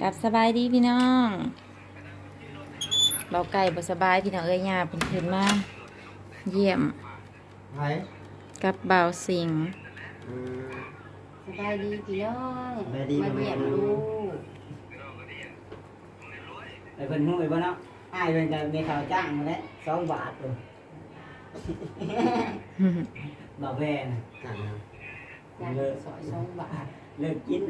กับสบายดีพี่น้องเบาไก่บ่สบายพี่น้องเอ้ยยาเพิ่นขึ้นมาเยี่ยมไผกับเบาสิงห์อืมสบายดีพี่น้องสบายดีมาเยี่ยมบ่แม่ลูกไอ้เพิ่นฮู้ไอ้บ่เนาะอ้ายเพิ่นก็มีข่าวจ้างมาแล้วสองบาทเลยบ่แพงนั่นนะอยากสอยสองบาท เลิกกิน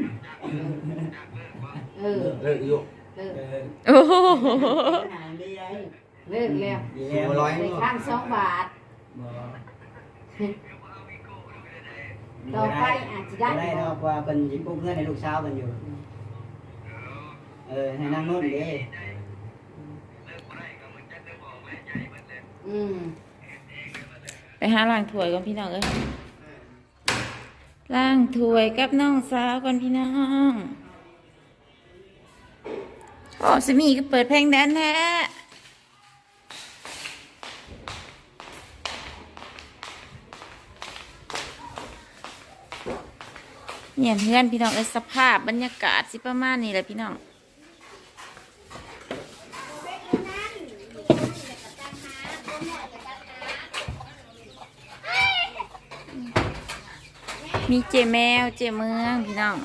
เออเลิกอยู่เลิกเออโอ้โหหาดีไอ้เลิกแล้วดีแล้วร้อยในข้างสองบาท บ่ต่อไปอาจจะได้บ่ได้ดอกว่าเพิ่นสิปลูกเงินให้ลูกสาวเพิ่นอยู่ เออให้นางนุ่นเด้อืมไปหาล้างถ้วยก่อนพี่น้องเอ้ย ล่างถวยกับน้องสาวก่อนพี่น้องโอ้สมีก็เปิดเพลงแดนแท้เนี่ยเพื่อนพี่น้องเอ้ยสภาพบรรยากาศสิประมาณนี้แหละพี่น้อง มีเจแมวเจเมืองพี่น้อง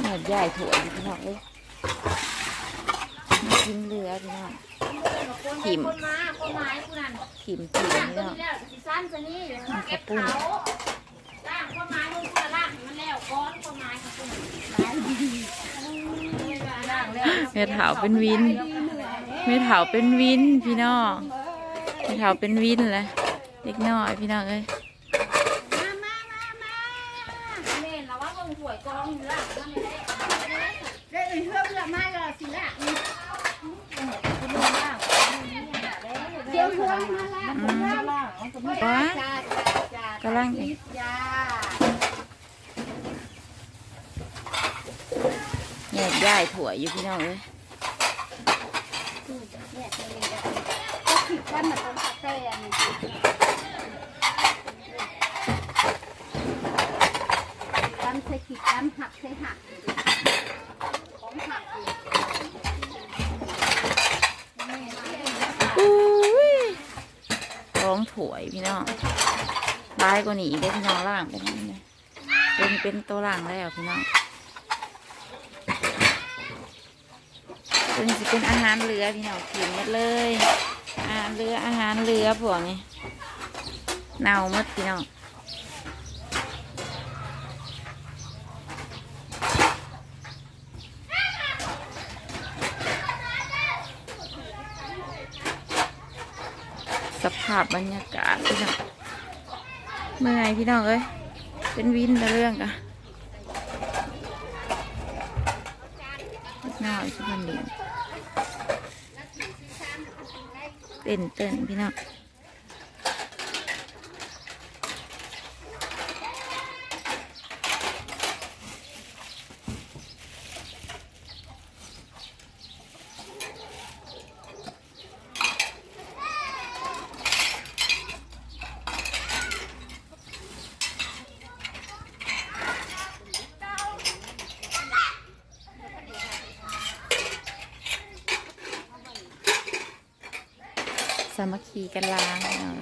หมดใหญ่ถั่วอยู่พี่น้องเลยมากินเรือพี่น้องถิ่มคนมาคนมาให้คุณนั่นถิ่มถิ่มล่างพี่ตัวน้องนี้แล้วสิสั้นตัวนี้เดี๋ยวมันเก็บเขาล่างคนมาคนละล่างมันแล้วก้อนคนมาค่ะคุณล่าง แล้วเม็ดเถาเป็นวินเม็ดเถาเป็นวินพี่น้องเม็ดเถาเป็นวินเลยเด็กน้อยพี่น้องเอ้ยมามามามาเล่นแล้วว่าเบิ่งหวยกองอยู่ล่างมันไม่ได้เล่นเพื่อเพื่อมาเลยสิล่ะเดี๋ยวเพื่อนมาล่างอืมว้ากำลังจ้าแยกย้ายถั่วอยู่พี่น้องเอ้ย ท่านมาตรงคาเฟ่อันนี้ตำใส่ขีดตำหักใส่หักของหักอยู่อุ้องถวยพี่น้องบายกว่านี้อีกได้พี่น้องล่างเป็นยังไงเป็นเป็นตัวล่างแล้วพี่น้องเป็นเป็นอาหารเรือพี่น้องกินหมดเลย อาหารเรืออาหารเรือพวกนี้เน่าหมดพี่น้องสภาพบรรยากาศพี่น้องเมื่อยพี่น้องเอ้ยเป็นวินต่เรื่องกะน้อยสุพรรณเดียน เต้นเต้นพี่น้องามัคคีกันล้างพี่น้อง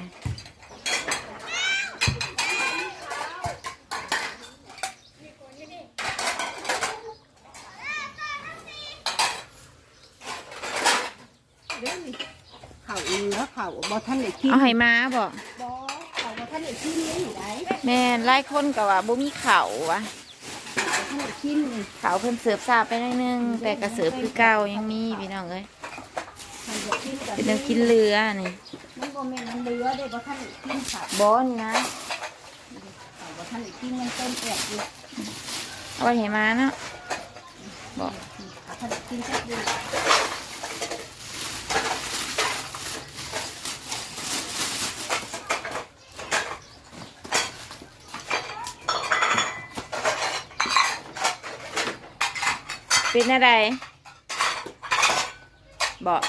เอ้ยเขาเนื้อเขาบ่ท่านได้กินเอาให้มาบ่บ่เขาบ่ท่านได้กินนี่อยู่ไหนแม่นหลายคนก็ว่าบ่มีเข่าววะบ่ท่านได้กินนี่เขาวเพิ่นเสิร์ฟซาไปหน่อยนึงแต่กระเสิร์ฟคือเก่ายังมีพี่น้องเอ้ยมันบ่กินกัน เป็นแนวกินเรือนี่มันบ่แม่นมันเรือได้บ่ท่านได้กินค่ะบนี่นะเขาบ่ท่านได้กินมันเต็มแอบอยู่เอาไว้ให้มาเนาะบอกเขาท่านได้กินจักเดียวเป็นอะไรบอก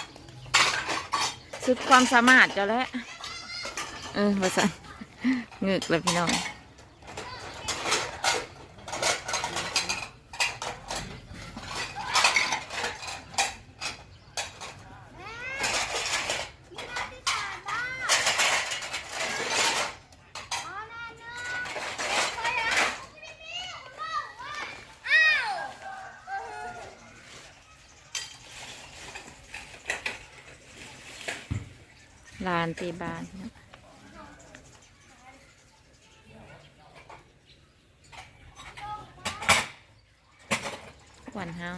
สุดความสามารถเจ้าแล้วเออภาษาเงึกเลยพี่น้อง ลานตีบานเนาะหวานเฮา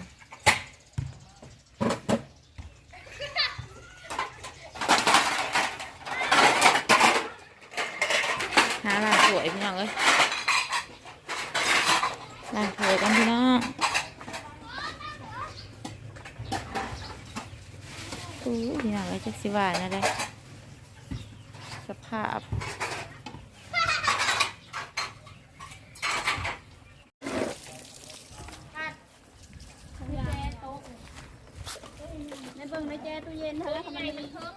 หาลานสวยพี่น้องเอ้ยลานสวยกันพี่น้องอู้พี่น้องเอ้ยจักสิว่านะได้าพ ในเบิ่งในแจตู้เย็นเธอทำไมมันเพิ่ง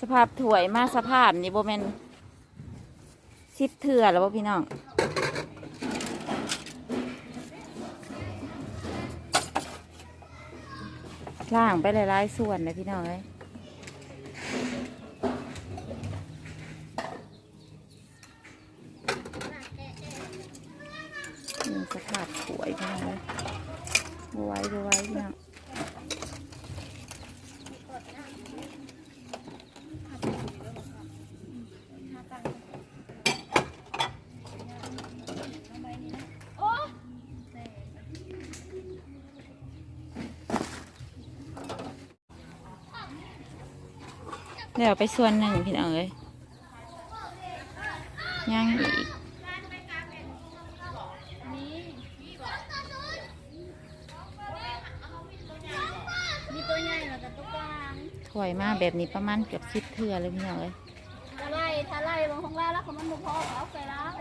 สภาพถวยมาสภาพนี่โบแมนสิบเถื่อแล้วบ่พี่น้อง ล่างไปหลายๆส่วนเลยพี่น้องเอ้ยนี่สภาพถวยพี่น้องเอ้ยบไหว้บไหว้พี่น้อง โอ้ เดี๋ยวไปส่วนหนึ่งพี่น้องเอ้ยย่างอีกถวยมาแบบนี้ประมาณเกือบสิบเทื่อเลยพี่น้องเอ้ยถ้าไล่ถ้าไล่ลงของล่าแล้วเขามันบ่พอเอาไปแล้ว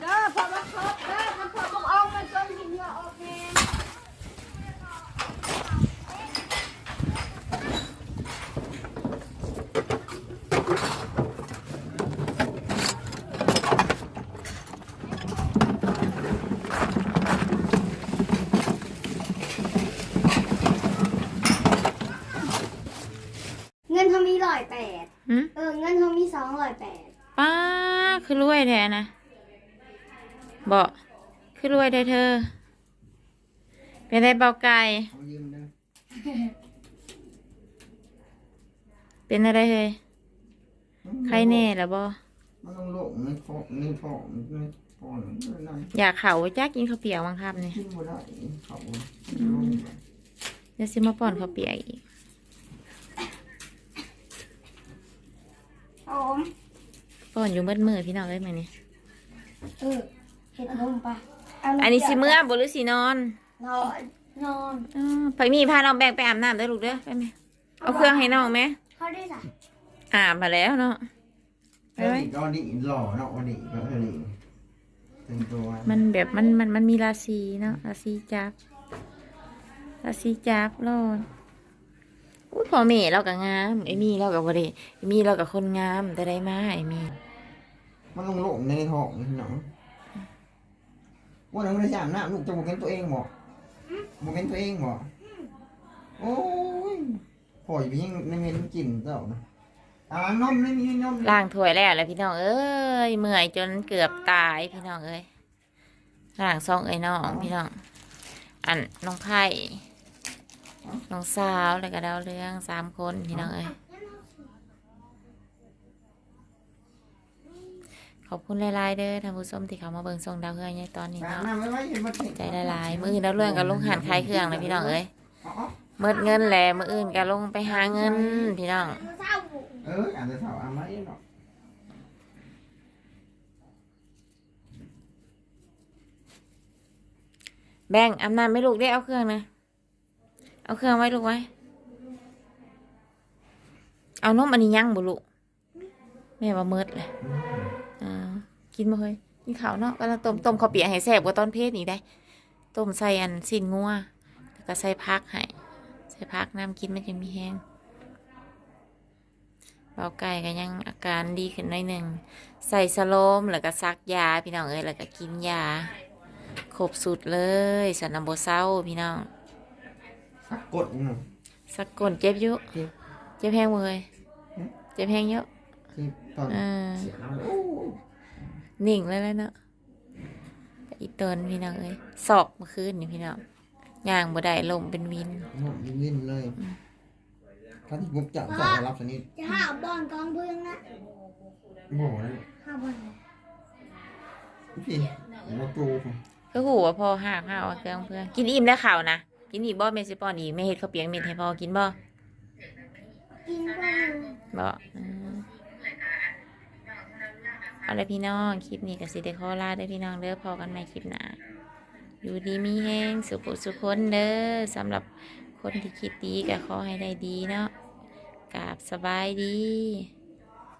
เด้อพอมาครบเด้อมันพอต้องเอามันจนหินเหงื่อออกแน่ เงินเขามีร้อยแปด หืม เออ เงินเขามีสองร้อยแปด ป้า คือรวยแท้นะบอกคือรวยได้เธอ เป็นได้เบาไก่เอายืมเด้อเป็นอะไรเฮ้ยใครแน่ละบอมันต้องโลกในคอในท้องในคอนั่นนั่นอยากเข่าจ้ากินข้าวเปียกบ้างครับเนี่ยกินบ่ได้เขาเดี๋ยวซิมาป้อนข้าวเปียกอีก โอ้ม ป้ อนอยู่เมื่อมือพี่น้องเอ้ยมือนี่เออเห็ดนมปะเาลงอันนี้สิเมื่อบหรือสินอนนอนนอนออไปมีพาน้องแบงไปอาบน้ำเด้อลูกเด้อไปไหมเอาเครื่องให้น้องไหมเขาได้จ้ะอาบมาแล้วเนาะไปเอ้ไว้ยดอดีหล่อเนาะอดีก็อดีเป็นตัวมันแบบมันมันมันมีราศีเนาะราศีจับราศีจับรอดอุ้ยพ่อแม่เราก็งามไอ้มีเราก็บ่ได้ไอ้มีเราก็คนงามแต่ได้มาไอ้มี มันลงโลกในท้องหนาะว่าเราไม่ได้สามน้ำลูกจะบอกเห็นตัวเองบ่บอกเห็นตัวเองบ่โอ้ยปล่อยไปยังในเมนกินเจ้านะอ่านมไม่มีนมล้างถ้วยแล้วแหละพี่น้องเอ้ยเมื่อยจนเกือบตายพี่น้องเอ้ยล้างซองเอ้ยน้องพี่น้อง อันน้องไผ่น้องสาวแล้วก็ดาวเรืองสามคนพี่น้องเอ้ย อบคุณหลายๆเด้อท่านผู้ชมที่เขามาเบิ่งทรงดาวเครื่องในตอนนี้เนาะใจหลายๆมืออื่นดาวเรื่องกับลุงหันคลายเครื่องเลยพี่น้องเอ้ยเมิดเงินแหละมืออื่นกับลงไปหาเงินพี่น้องเอออาจจะเท่อามาเนาะแบ่งอำนาจไม่ลูกได้เอาเครื่องนะ เอาเครื่องไว้ลูกไว้ เอานมอันนี้ยั่งบุลุแม่ว่าเมิดเลย กินบ่เคยกินข้าวเนาะก็ต้มต้มข้าวเปียกให้แซ่บกว่าตอนเพศนี่ได้ต้มใส่อันสิ้นงัวแล้วก็ใส่พักให้ใส่พักน้ำกินมันจะมีแห้งเบาไก่ก็ยังอาการดีขึ้นหน่อยหนึ่งใส่สโลมแล้วก็ซักยาพี่น้องเอ้ยแล้วก็กินยาครบสุดเลยสันนำโบเศร้าพี่น้องสักกดหนึ่งสักกลเจ็บอยุเจ็บเจ็บแห้งเลยฮะเจ็บแห้งเยอะที่ตอนอ่าเสียน้ำโอ้ยนิ่งเลยแล้วเนาะแต่อีเตินพี่น้องเอ้ยศอกเมื่อคืนนี่พี่น้องย่างบ่ได้ลมเป็นวินหมดวินเลยถ้าที่ผมจะจะรับสนิทจะหาบอลกองเพื่อนนะบ่เลยหาบอลพี่มาตูผมก็หูว่าพ่อหากหาเอาเครื่องเพื่อนกินอิ่มแล้วข่าวนะกินอีกบ่เมนสิปอนอีกไม่เฮ็ดข้าวเปียกเม็ดให้พ่อกินบ่กินก็อยู่บ่อืม เอาละพี่น้อง คลิปนี้ก็สิเด้ขอลาเด้อพี่น้องเด้อพอกันใหม่คลิปหน้าอยู่ดีมีแห้งสุขสุขคนเด้อสำหรับคนที่คิดดีก็ขอให้ได้ดีเนาะกราบสบายดี